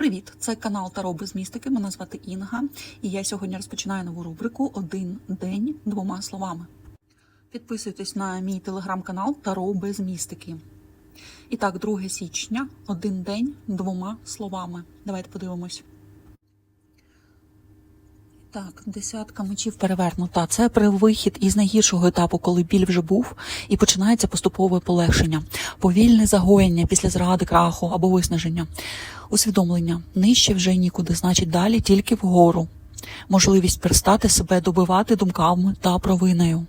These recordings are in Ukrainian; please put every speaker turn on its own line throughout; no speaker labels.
Привіт! Це канал Таро без містики. Мене звати Інга, і я сьогодні розпочинаю нову рубрику Один день двома словами. Підписуйтесь на мій телеграм-канал Таро без містики. І так, 2 січня, один день двома словами. Давайте подивимось. Так, десятка мечів перевернута. Це вихід із найгіршого етапу, коли біль вже був, і починається поступове полегшення, повільне загоєння після зради, краху або виснаження, усвідомлення нижче вже нікуди, значить далі тільки вгору. Можливість перестати себе добивати думками та провиною.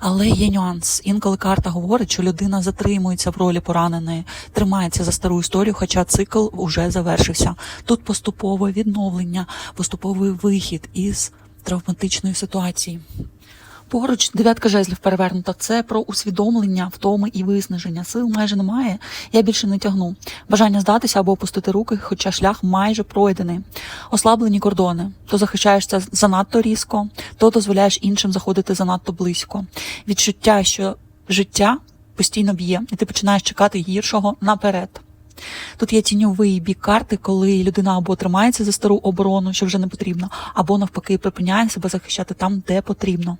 Але є нюанс. Інколи карта говорить, що людина затримується в ролі пораненої, тримається за стару історію, хоча цикл уже завершився. Тут поступове відновлення, поступовий вихід із травматичної ситуації. Поруч дев'ятка жезлів перевернута. Це про усвідомлення, втоми і виснаження. Сил майже немає. Я більше не тягну. Бажання здатися або опустити руки, хоча шлях майже пройдений. Ослаблені кордони. То захищаєшся занадто різко, то дозволяєш іншим заходити занадто близько. Відчуття, що життя постійно б'є, і ти починаєш чекати гіршого наперед. Тут є тіньовий бік карти, коли людина або тримається за стару оборону, що вже не потрібно, або навпаки припиняє себе захищати там, де потрібно.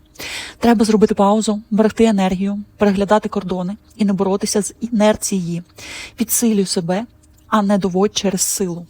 Треба зробити паузу, берегти енергію, переглядати кордони і не боротися з інерції. Підсилюй себе, а не доводь через силу.